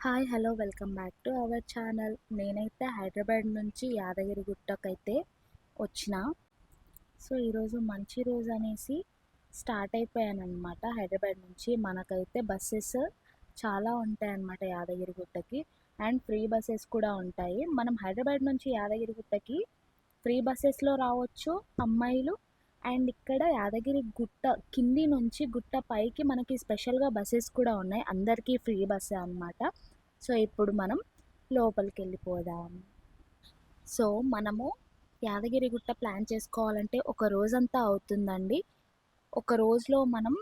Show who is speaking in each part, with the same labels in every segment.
Speaker 1: Hi hello welcome back to our channel. నేనైతే హైదరాబాద్ నుంచి యాదగిరి గుట్టకైతే వచ్చిన. సో ఈరోజు మంచి రోజు అనేసి స్టార్ట్ అయిపోయాను అనమాట హైదరాబాద్ నుంచి మనకైతే బస్సెస్ చాలా ఉంటాయన్నమాట యాదగిరి గుట్టకి. అండ్ ఫ్రీ బస్సెస్ కూడా ఉంటాయి. మనం హైదరాబాద్ నుంచి యాదగిరి గుట్టకి ఫ్రీ బస్సెస్లో రావచ్చు అమ్మాయిలు. అండ్ ఇక్కడ యాదగిరి గుట్ట కింది నుంచి గుట్ట పైకి మనకి స్పెషల్గా బస్సెస్ కూడా ఉన్నాయి. అందరికీ ఫ్రీ బస్సే అనమాట సో ఇప్పుడు మనం లోపలికి వెళ్ళిపోదాం సో మనము యాదగిరి గుట్ట ప్లాన్ చేసుకోవాలంటే ఒక రోజంతా అవుతుందండి. ఒక రోజులో మనం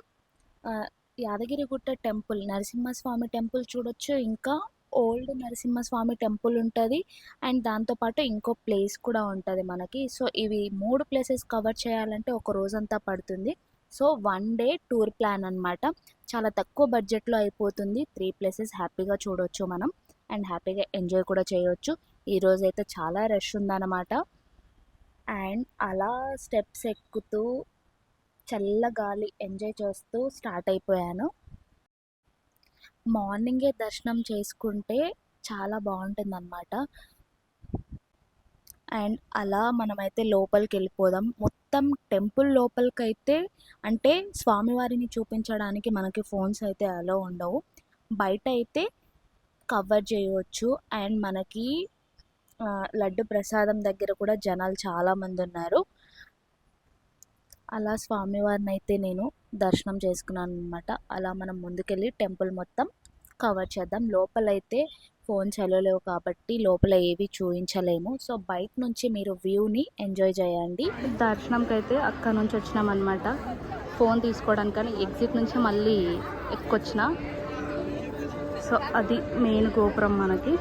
Speaker 1: యాదగిరిగుట్ట టెంపుల్ నరసింహస్వామి టెంపుల్ చూడొచ్చు. ఇంకా ఓల్డ్ నరసింహస్వామి టెంపుల్ ఉంటుంది. అండ్ దాంతోపాటు ఇంకో ప్లేస్ కూడా ఉంటుంది మనకి. సో ఇవి మూడు ప్లేసెస్ కవర్ చేయాలంటే ఒక రోజంతా పడుతుంది. So one day tour plan అనమాట చాలా తక్కువ బడ్జెట్లో అయిపోతుంది. త్రీ ప్లేసెస్ హ్యాపీగా చూడొచ్చు మనం. అండ్ హ్యాపీగా ఎంజాయ్ కూడా చేయొచ్చు. ఈరోజైతే అయితే చాలా రష్ ఉందన్నమాట. అండ్ అలా స్టెప్స్ ఎక్కుతూ చల్ల గాలి ఎంజాయ్ చేస్తూ స్టార్ట్ అయిపోయాను. మార్నింగే దర్శనం చేసుకుంటే చాలా బాగుంటుంది అనమాట అండ్ అలా మనమైతే లోపలికి వెళ్ళిపోదాం మొత్తం టెంపుల్ లోపలికైతే అంటే స్వామివారిని చూపించడానికి మనకి ఫోన్స్ అయితే అలో ఉండవు. బయట అయితే కవర్ చేయవచ్చు అండ్ మనకి లడ్డు ప్రసాదం దగ్గర కూడా జనాలు చాలామంది ఉన్నారు అలా స్వామివారిని అయితే నేను దర్శనం చేసుకున్నాను అనమాట అలా మనం ముందుకెళ్ళి టెంపుల్ మొత్తం కవర్ చేద్దాం. లోపలైతే ఫోన్ వెళ్ళలేవు కాబట్టి లోపల ఏవి చూపించలేము సో బయట నుంచి మీరు వ్యూని ఎంజాయ్ చేయండి. దర్శనంకి అయితే అక్కడ నుంచి వచ్చినాం అనమాట ఫోన్ తీసుకోవడానికి కానీ ఎగ్జిట్ నుంచి మళ్ళీ ఎక్కొచ్చిన సో అది మెయిన్ గోపురం మనకి.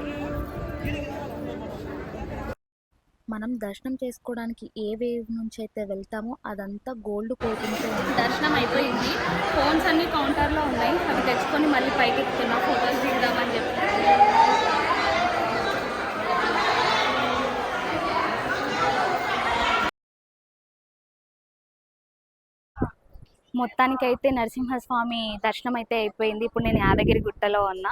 Speaker 1: మనం దర్శనం చేసుకోవడానికి ఏ వేవ్ నుంచి అయితే వెళ్తామో అదంతా గోల్డ్ కోటింగ్తో
Speaker 2: దర్శనం అయిపోయింది. ఫోన్స్ అన్ని కౌంటర్లో ఉన్నాయి. అవి తెచ్చుకొని మళ్ళీ పైకి ఎక్కుతున్నా. ఫోటోలు దిగుదామని చెప్పి మొత్తానికైతే నరసింహస్వామి దర్శనం అయితే అయిపోయింది. ఇప్పుడు నేను యాదగిరి గుట్టలో ఉన్నా.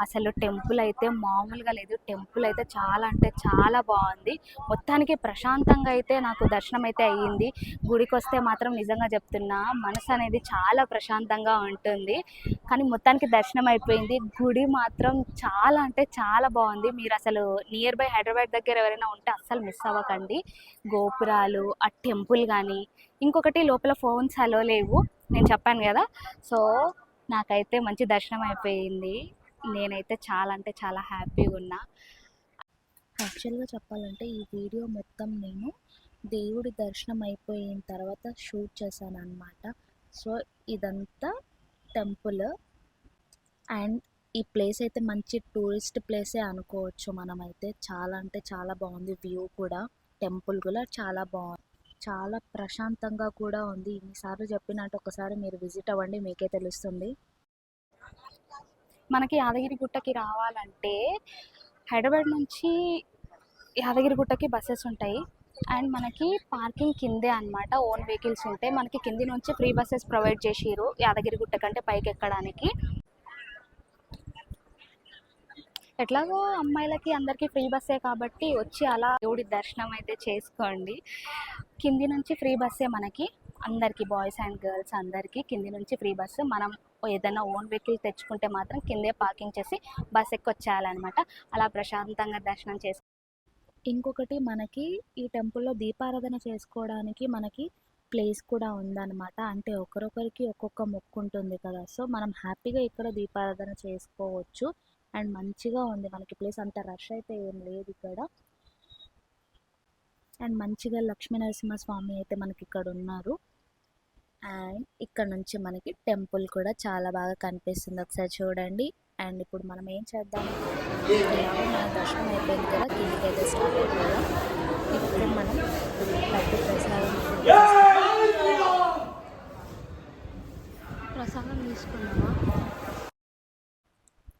Speaker 2: అసలు టెంపుల్ అయితే మామూలుగా లేదు. టెంపుల్ అయితే చాలా అంటే చాలా బాగుంది. మొత్తానికి ప్రశాంతంగా అయితే నాకు దర్శనం అయితే అయ్యింది. గుడికి వస్తే మాత్రం నిజంగా చెప్తున్నా మనసు అనేది చాలా ప్రశాంతంగా ఉంటుంది. కానీ మొత్తానికి దర్శనం అయిపోయింది. గుడి మాత్రం చాలా అంటే చాలా బాగుంది. మీరు అసలు నియర్ బై హైదరాబాద్ దగ్గర ఎవరైనా ఉంటే అస్సలు మిస్ అవ్వకండి. గోపురాలు ఆ టెంపుల్ కానీ ఇంకొకటి లోపల ఫోన్స్ అలో లేవు. నేను చెప్పాను కదా. సో నాకైతే మంచి దర్శనం అయిపోయింది. నేనైతే చాలా అంటే చాలా హ్యాపీగా ఉన్నా.
Speaker 1: యాక్చువల్గా చెప్పాలంటే ఈ వీడియో మొత్తం నేను దేవుడి దర్శనం అయిపోయిన తర్వాత షూట్ చేశాను అనమాట సో ఇదంతా టెంపుల్. అండ్ ఈ ప్లేస్ అయితే మంచి టూరిస్ట్ ప్లేసే అనుకోవచ్చు మనమైతే. చాలా అంటే చాలా బాగుంది వ్యూ కూడా. టెంపుల్ కూడా చాలా బాగుంది. చాలా ప్రశాంతంగా కూడా ఉంది. ఇన్నిసార్లు చెప్పినట్టు ఒకసారి మీరు విజిట్ అవ్వండి మీకే తెలుస్తుంది.
Speaker 2: మనకి యాదగిరి గుట్టకి రావాలంటే హైదరాబాద్ నుంచి యాదగిరి గుట్టకి బస్సెస్ ఉంటాయి. అండ్ మనకి పార్కింగ్ కిందే అన్నమాట. ఓన్ వెహికల్స్ ఉంటాయి మనకి కింది నుంచి ఫ్రీ బస్సెస్ ప్రొవైడ్ చేసిరు యాదగిరి గుట్ట కంటే పైకి ఎక్కడానికి. ఎట్లాగో అమ్మాయిలకి అందరికీ ఫ్రీ బస్సే కాబట్టి వచ్చి అలా దేవుడి దర్శనం అయితే చేసుకోండి. కింది నుంచి ఫ్రీ బస్సే మనకి. అందరికీ బాయ్స్ అండ్ గర్ల్స్ అందరికీ కింది నుంచి ఫ్రీ బస్సు. మనం ఏదైనా ఓన్ వెహికల్ తెచ్చుకుంటే మాత్రం కిందే పార్కింగ్ చేసి బస్ ఎక్కొచ్చేయాలన్నమాట. అలా ప్రశాంతంగా దర్శనం చేసు
Speaker 1: ఇంకొకటి మనకి ఈ టెంపుల్లో దీపారాధన చేసుకోవడానికి మనకి ప్లేస్ కూడా ఉందన్నమాట. అంటే ఒకరొకరికి ఒక్కొక్క మొక్కు ఉంటుంది కదా. సో మనం హ్యాపీగా ఇక్కడ దీపారాధన చేసుకోవచ్చు. అండ్ మంచిగా ఉంది. మనకి ప్లేస్ అంత రష్ అయితే ఏం లేదు ఇక్కడ. అండ్ మంచిగా లక్ష్మీ నరసింహస్వామి అయితే మనకి ఇక్కడ ఉన్నారు. అండ్ ఇక్కడ నుంచి మనకి టెంపుల్ కూడా చాలా బాగా కనిపిస్తుంది. ఒకసారి చూడండి. అండ్ ఇప్పుడు మనం ఏం చేద్దాం? మన దర్శనం అయిపోయింది కదా కిందికి అయితే స్టార్ట్ అయిపోయాం ఇప్పుడు మనం పెద్ద ప్రసాదం
Speaker 2: ప్రసాదం తీసుకున్నామా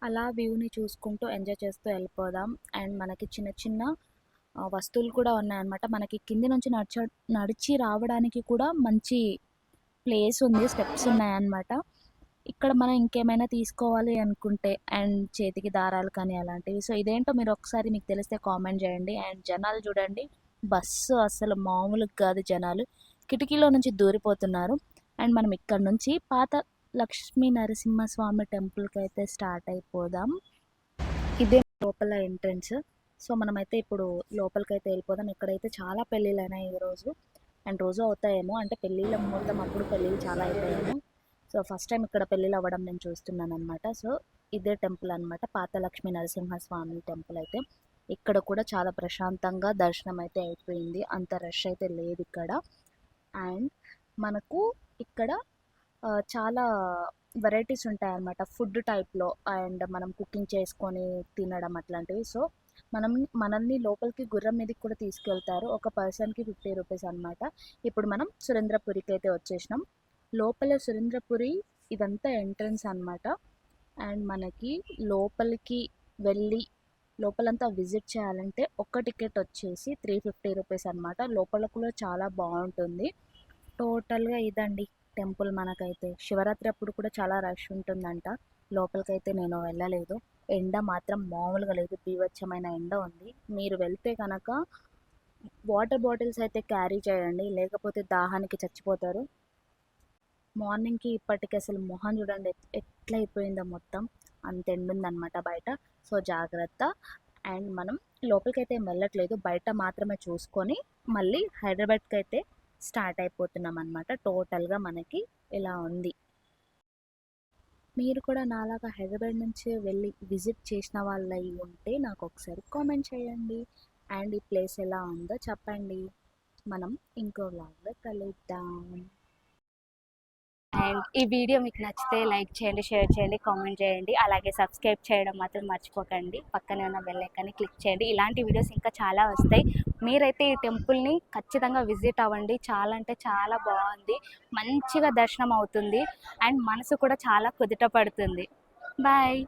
Speaker 1: అలా వ్యూని చూసుకుంటూ ఎంజాయ్ చేస్తూ వెళ్ళిపోదాం. అండ్ మనకి చిన్న చిన్న వస్తువులు కూడా ఉన్నాయన్నమాట. మనకి కింది నుంచి నడిచ నడిచి రావడానికి కూడా మంచి ప్లేస్ ఉంది స్టెప్స్ ఉన్నాయన్నమాట. ఇక్కడ మనం ఇంకేమైనా తీసుకోవాలి అనుకుంటే అండ్ చేతికి దారాలు కానీ అలాంటివి. సో ఇదేంటో మీరు ఒకసారి మీకు తెలిస్తే కామెంట్ చేయండి. అండ్ జనాలు చూడండి బస్సు అసలు మామూలుగా కాదు జనాలు. కిటికీలో నుంచి దూరిపోతున్నారు. అండ్ మనం ఇక్కడ నుంచి పాత లక్ష్మీ నరసింహస్వామి టెంపుల్కి అయితే స్టార్ట్ అయిపోదాం. ఇదే లోపల ఎంట్రన్స్. సో మనమైతే ఇప్పుడు లోపలికి అయితే వెళ్ళిపోదాం. ఇక్కడైతే చాలా పెళ్ళిళ్ళు అయినాయి ఈరోజు అండ్ రోజు అవుతాయేమో. అంటే పెళ్ళిళ్ళ ముహూర్తం అప్పుడు పెళ్ళిళ్ళు చాలా అయిపోయాము సో ఫస్ట్ టైం ఇక్కడ పెళ్ళిళ్ళు అవ్వడం నేను చూస్తున్నాను అనమాట సో ఇదే టెంపుల్ అనమాట పాత లక్ష్మీ నరసింహస్వామి టెంపుల్ అయితే. ఇక్కడ కూడా చాలా ప్రశాంతంగా దర్శనం అయితే అయిపోయింది. అంత రష్ అయితే లేదు ఇక్కడ. అండ్ మనకు ఇక్కడ చాలా వెరైటీస్ ఉంటాయి అన్నమాట ఫుడ్ టైప్లో అండ్ మనం కుకింగ్ చేసుకొని తినడం అట్లాంటివి. సో మనం మనల్ని లోపలికి గుర్రం మీదకి కూడా తీసుకెళ్తారు. ఒక పర్సన్కి ఫిఫ్టీ రూపీస్ అనమాట ఇప్పుడు మనం సురేంద్రపురికి అయితే వచ్చేసినాం. లోపల సురేంద్రపురి ఇదంతా ఎంట్రన్స్ అనమాట అండ్ మనకి లోపలికి వెళ్ళి లోపలంతా విజిట్ చేయాలంటే ఒక్క టికెట్ వచ్చేసి త్రీ ఫిఫ్టీ రూపీస్ అనమాట లోపల కూడా చాలా బాగుంటుంది. టోటల్గా ఇదండి. టెంపుల్ మనకైతే శివరాత్రి అప్పుడు కూడా చాలా రష్ ఉంటుందంట. లోపలికైతే నేను వెళ్ళలేదు. ఎండ మాత్రం మామూలుగా లేదు. బీభత్సమైన ఎండ ఉంది. మీరు వెళ్తే కనుక వాటర్ బాటిల్స్ అయితే క్యారీ చేయండి. లేకపోతే దాహానికి చచ్చిపోతారు. మార్నింగ్కి ఇప్పటికి అసలు మొహం చూడండి. ఎట్- ఎట్లా అయిపోయిందో మొత్తం. అంత ఎండుందనమాట బయట. సో జాగ్రత్త. అండ్ మనం లోపలికైతే వెళ్ళట్లేదు. బయట మాత్రమే చూసుకొని మళ్ళీ హైదరాబాద్కి అయితే స్టార్ట్ అయిపోతున్నాం అనమాట టోటల్గా మనకి ఇలా ఉంది. మీరు కూడా నాలాగా హైదరాబాద్ నుంచి వెళ్ళి విజిట్ చేసిన వాళ్ళు అయి ఉంటే నాకు ఒకసారి కామెంట్ చేయండి. అండ్ ఈ ప్లేస్ ఎలా ఉందో చెప్పండి. మనం ఇంకో వ్లాగ్లో కలుద్దాం.
Speaker 2: అండ్ ఈ వీడియో మీకు నచ్చితే లైక్ చేయండి షేర్ చేయండి కామెంట్ చేయండి. అలాగే సబ్స్క్రైబ్ చేయడం మాత్రం మర్చిపోకండి. పక్కనే ఉన్న బెల్ ఐకాన్ని క్లిక్ చేయండి. ఇలాంటి వీడియోస్ ఇంకా చాలా వస్తాయి. మీరైతే ఈ టెంపుల్ని ఖచ్చితంగా విజిట్ అవ్వండి. చాలా అంటే చాలా బాగుంది. మంచిగా దర్శనం అవుతుంది. అండ్ మనసు కూడా చాలా కుదుట పడుతుంది. బాయ్